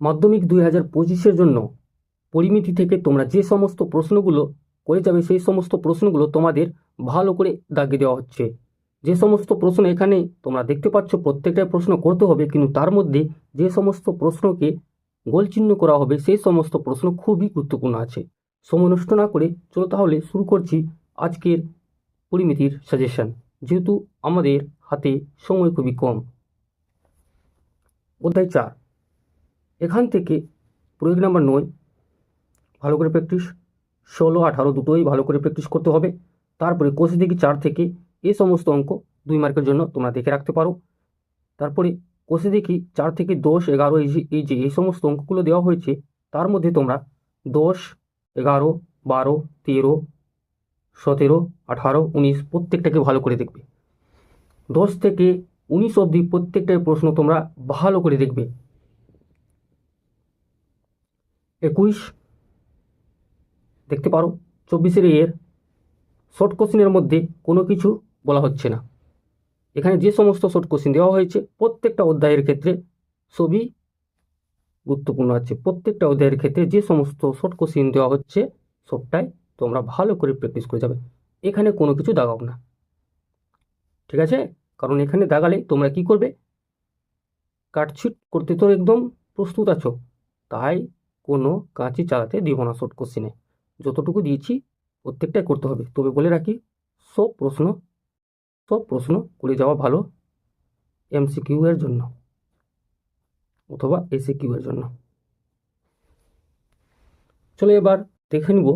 মাধ্যমিক দুই হাজার পঁচিশের জন্য পরিমিতি থেকে তোমরা যে সমস্ত প্রশ্নগুলো করে যাবে, সেই সমস্ত প্রশ্নগুলো তোমাদের ভালো করে দাগিয়ে দেওয়া হচ্ছে। যে সমস্ত প্রশ্ন এখানে তোমরা দেখতে পাচ্ছ প্রত্যেকটা প্রশ্ন করতে হবে, কিন্তু তার মধ্যে যে সমস্ত প্রশ্নকে গোল চিহ্ন করা হবে, সেই সমস্ত প্রশ্ন খুবই গুরুত্বপূর্ণ আছে। সময় নষ্ট না করে চলো তাহলে শুরু করছি আজকের পরিমিতির সাজেশন যেহেতু আমাদের হাতে সময় খুবই কম। অধ্যায় চার। এখান থেকে প্রয়োগ নাম্বার নয়। ভালো করে প্র্যাকটিস ষোলো, আঠারো দুটোই ভালো করে প্র্যাকটিস করতে হবে। তারপরে কোষে দেখি চার থেকে এই সমস্ত অঙ্ক দুই মার্কের জন্য তোমরা দেখে রাখতে পারো। তারপরে কোষে দেখি চার থেকে দশ, এগারো এই যে এই যে, এই সমস্ত অঙ্কগুলো দেওয়া হয়েছে, তার মধ্যে তোমরা দশ, এগারো, বারো, তেরো, সতেরো, আঠারো, উনিশ প্রত্যেকটাকে ভালো করে দেখবে। দশ থেকে উনিশ অবধি প্রত্যেকটাই প্রশ্ন তোমরা ভালো করে দেখবে। একুশ। দেখতে পারো, চব্বিশের এর শর্ট কোশ্চেনের মধ্যে কোনো কিছু বলা হচ্ছে না। এখানে যে সমস্ত শর্ট কোশ্চেন দেওয়া হয়েছে, প্রত্যেকটা অধ্যায়ের ক্ষেত্রে সবই গুরুত্বপূর্ণ আছে। প্রত্যেকটা অধ্যায়ের ক্ষেত্রে যে সমস্ত শর্ট কোশ্চেন দেওয়া হচ্ছে, সবটাই তোমরা ভালো করে প্র্যাকটিস করে যাবে। এখানে কোনো কিছু দাগাও না। ঠিক আছে? কারণ এখানে দাগালে তোমরা কি করবে? কাটছিট করতে তো একদম প্রস্তুত আছো। তাই কোনো কাঁচি চালাতে দিব না শর্ট কোশ্চেনে যতটুকু দিয়েছি প্রত্যেকটাই করতে হবে। তবে বলে রাখি, সব প্রশ্ন সব প্রশ্ন করে যাওয়া ভালো এমসিকিউ এর জন্য অথবা এসি কিউ এর জন্য। চলো এবার দেখে নিব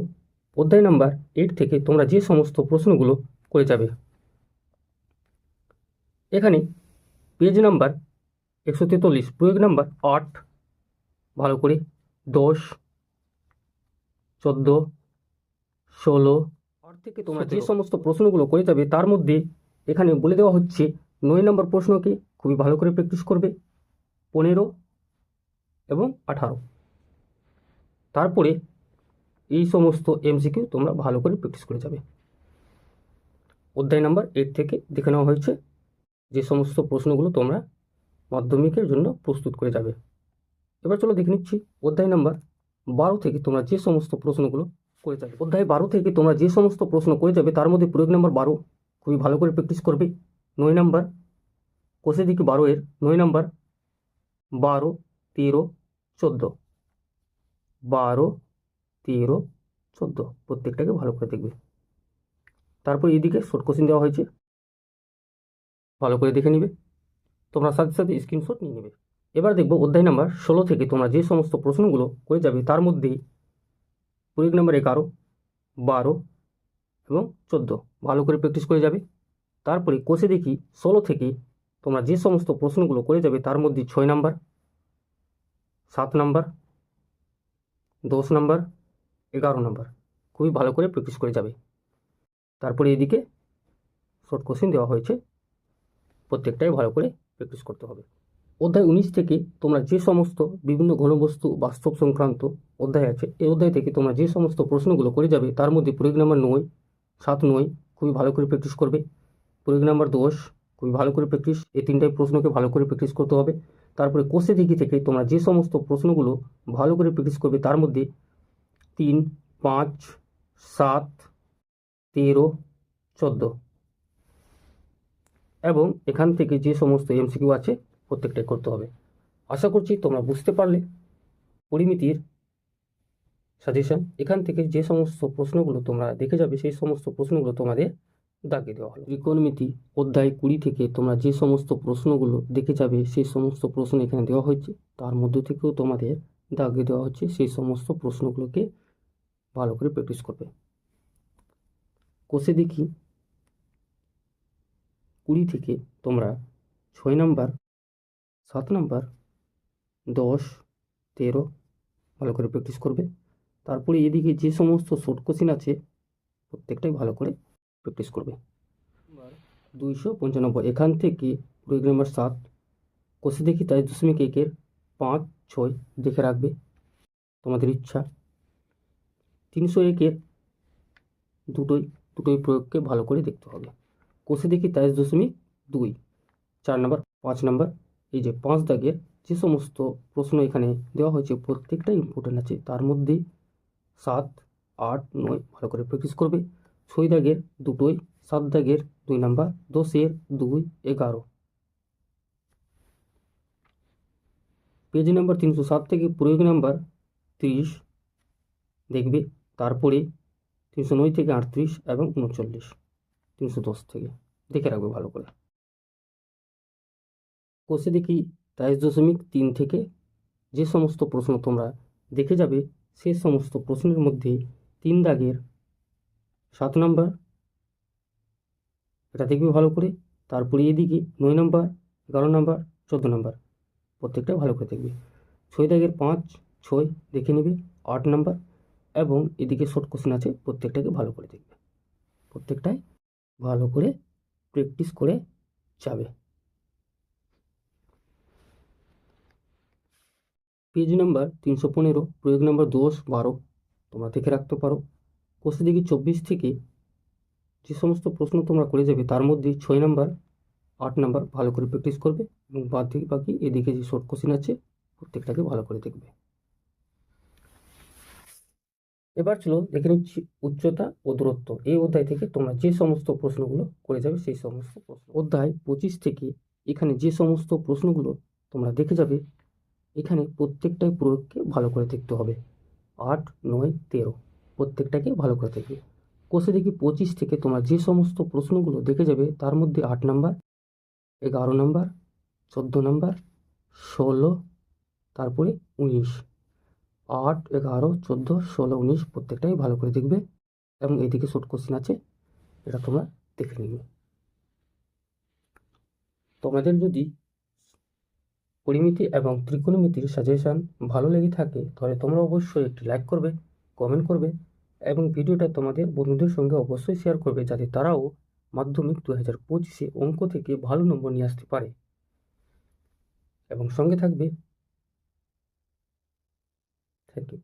অধ্যায় নাম্বার এইট থেকে তোমরা যে সমস্ত প্রশ্নগুলো করে যাবে। এখানে পেজ নাম্বার একশো তেতাল্লিশ, প্রয়োগ নাম্বার আট, ভালো করে দশ চোদ্দ ষোলো আট থেকে তোমরা যে সমস্ত প্রশ্নগুলো করে যাবে তার মধ্যে এখানে বলে দেওয়া হচ্ছে নয় নম্বর প্রশ্নকে খুবই ভালো করে প্র্যাকটিস করবে পনেরো এবং আঠারো। তারপরে এই সমস্ত এমসিকিউ তোমরা ভালো করে প্র্যাকটিস করে যাবে। অধ্যায় নাম্বার এইট থেকে দেখে নেওয়া হয়েছে যে সমস্ত প্রশ্নগুলো তোমরা মাধ্যমিকের জন্য প্রস্তুত করে যাবে। এবার চলো দেখে নিচ্ছি অধ্যায় নাম্বার বারো থেকে তোমরা যে সমস্ত প্রশ্নগুলো করে যাবে। অধ্যায় বারো থেকে তোমরা যে সমস্ত প্রশ্ন করে যাবে, তার মধ্যে প্রয়োগ নাম্বার বারো খুবই ভালো করে প্র্যাকটিস করবে। নয় নাম্বার কোষে দিকে বারো এর নয় নাম্বার, বারো, তেরো, চোদ্দ। বারো, তেরো, চোদ্দ, প্রত্যেকটাকে ভালো করে দেখবে। তারপর এদিকে শর্ট কোশ্চেন দেওয়া হয়েছে। ভালো করে দেখে নিবে। তোমরা সাথে সাথে স্ক্রিনশট নিয়ে নেবে। এবার দেখব অধ্যায় নাম্বার ষোলো থেকে তোমরা যে সমস্ত প্রশ্নগুলো করে যাবে তার মধ্যে প্রয়োগ নাম্বার এগারো, বারো এবং চোদ্দ। ভালো করে প্র্যাকটিস করে যাবে। তারপরে কোষে দেখি ষোলো থেকে তোমরা যে সমস্ত প্রশ্নগুলো করে যাবে তার মধ্যে ছয় নাম্বার, সাত নাম্বার, দশ নাম্বার, এগারো নাম্বার। খুবই ভালো করে প্র্যাকটিস করে যাবে। তারপরে এদিকে শর্ট কোশ্চেন দেওয়া হয়েছে। প্রত্যেকটাই ভালো করে প্র্যাকটিস করতে হবে। অধ্যায় উনিশ থেকে তোমরা যে সমস্ত বিভিন্ন ঘনবস্তু বাস্তব সংক্রান্ত অধ্যায় আছে, এই অধ্যায় থেকে তোমরা যে সমস্ত প্রশ্নগুলো করে যাবে, তার মধ্যে প্রয়োগ নাম্বার নয়, সাত নয়, খুবই ভালো করে প্র্যাকটিস করবে। প্রয়োগ নাম্বার দশ, খুবই ভালো করে প্র্যাকটিস এই তিনটাই প্রশ্নকে ভালো করে প্র্যাকটিস করতে হবে। তারপরে কোষে দিকে থেকে তোমরা যে সমস্ত প্রশ্নগুলো ভালো করে প্র্যাকটিস করবে, তার মধ্যে তিন, পাঁচ, সাত, তেরো, চোদ্দ। এবং এখান থেকে যে সমস্ত এমসিকিউ আছে প্রত্যেকটাই করতে হবে। আশা করছি তোমরা বুঝতে পারলে। পরিমিতির সাজেশন এখান থেকে যে সমস্ত প্রশ্নগুলো তোমরা দেখে যাবে, সেই সমস্ত প্রশ্নগুলো তোমাদের দাগিয়ে দেওয়া হলো। ত্রিকোণমিতি অধ্যায় কুড়ি থেকে তোমরা যে সমস্ত প্রশ্নগুলো দেখে যাবে, সেই সমস্ত প্রশ্ন এখানে দেওয়া হয়েছে। তার মধ্যে থেকেও তোমাদের দাগিয়ে দেওয়া হচ্ছে, সেই সমস্ত প্রশ্নগুলোকে ভালো করে প্র্যাকটিস করবে। কোষে দেখি, কুড়ি থেকে তোমরা ছয় নাম্বার সাত নাম্বার, দশ, তেরো, ভালো করে প্র্যাকটিস করবে। তারপরে এদিকে যে সমস্ত শর্ট কোশ্চিন আছে, প্রত্যেকটাই ভালো করে প্র্যাকটিস করবে। দুইশো পঞ্চানব্বই, এখান থেকে প্রয়োগ নাম্বার সাত। কোষে দেখি তাই দশমিক একের পাঁচ, ছয় দেখে রাখবে, তোমাদের ইচ্ছা। তিনশো একের দুটোই দুটোই প্রয়োগকে ভালো করে দেখতে হবে। কোষে দেখি তেইশ দশমিক দুই, চার নাম্বার, পাঁচ নাম্বার এই যে পাঁচ দাগের যে সমস্ত প্রশ্ন এখানে দেওয়া হয়েছে, প্রত্যেকটাই ইম্পর্টেন্ট আছে। তার মধ্যে সাত, আট, নয় ভালো করে প্র্যাকটিস করবে। ছয় দাগের দুটোই, সাত দাগের দুই নাম্বার দশের দুই, এগারো। পেজ নাম্বার তিনশো সাত থেকে প্রয়োগ নাম্বার তিরিশ দেখবে। তারপরে তিনশো নয় থেকে আটত্রিশ এবং উনচল্লিশ, তিনশো দশ থেকে। দেখে রাখবে ভালো করে। কোষে দেখি তেইশ দশমিক তিন থেকে যে সমস্ত প্রশ্ন তোমরা দেখে যাবে, সে সমস্ত প্রশ্নের মধ্যে তিন দাগের সাত নাম্বার, এটা দেখবে ভালো করে। তারপরে এদিকে নয় নাম্বার, এগারো নাম্বার, চোদ্দ নাম্বার, প্রত্যেকটা ভালো করে দেখবে। ছয় দাগের পাঁচ, ছয় দেখে নেবে, আট নাম্বার, এবং এদিকে শর্ট কোশ্চেন আছে, প্রত্যেকটাকে ভালো করে দেখবে। প্রত্যেকটাই ভালো করে প্র্যাকটিস করে যাবে। পেজ নাম্বার তিনশো পনেরো, প্রয়োগ নাম্বার দশ, বারো, তোমরা দেখে রাখতে পারো। কোষে দেখি চব্বিশ থেকে যে সমস্ত প্রশ্ন তোমরা করে যাবে, তার মধ্যে ছয় নাম্বার, আট নাম্বার ভালো করে প্র্যাকটিস করবে এবং বাদ থেকে বাকি এদিকে যে শর্ট কোশ্চেন আছে, প্রত্যেকটাকে ভালো করে দেখবে। এবার চলো দেখে নিচ্ছি উচ্চতা ও দূরত্ব। এই অধ্যায় থেকে তোমরা যে সমস্ত প্রশ্নগুলো করে যাবে, সেই সমস্ত প্রশ্ন। অধ্যায় পঁচিশ থেকে এখানে যে সমস্ত প্রশ্নগুলো তোমরা দেখে যাবে এখানে প্রত্যেকটাই প্রয়োগকে ভালো করে দেখতে হবে। আট, নয়, তেরো। প্রত্যেকটাকে ভালো করে দেখবে। কোষে দেখি পঁচিশ থেকে তোমরা যে সমস্ত প্রশ্নগুলো দেখে যাবে, তার মধ্যে আট নাম্বার, এগারো নাম্বার, চোদ্দ নাম্বার, ষোলো, তারপরে উনিশ। আট, এগারো, চোদ্দ, ষোলো, উনিশ প্রত্যেকটাই ভালো করে দেখবে এবং এদিকে শর্ট কোশ্চেন আছে, এটা তোমরা দেখে নিবে। তোমাদের যদি পরিমিতি এবং ত্রিকোণমিতির সাজেশান ভালো লেগে থাকে, তাহলে তোমরা অবশ্যই একটি লাইক করবে কমেন্ট করবে এবং ভিডিওটা তোমাদের বন্ধুদের সঙ্গে অবশ্যই শেয়ার করবে যাতে তারাও মাধ্যমিক দু হাজার পঁচিশে অঙ্ক থেকে ভালো নম্বর নিয়ে আসতে পারে। এবং সঙ্গে থাকবে। Thank you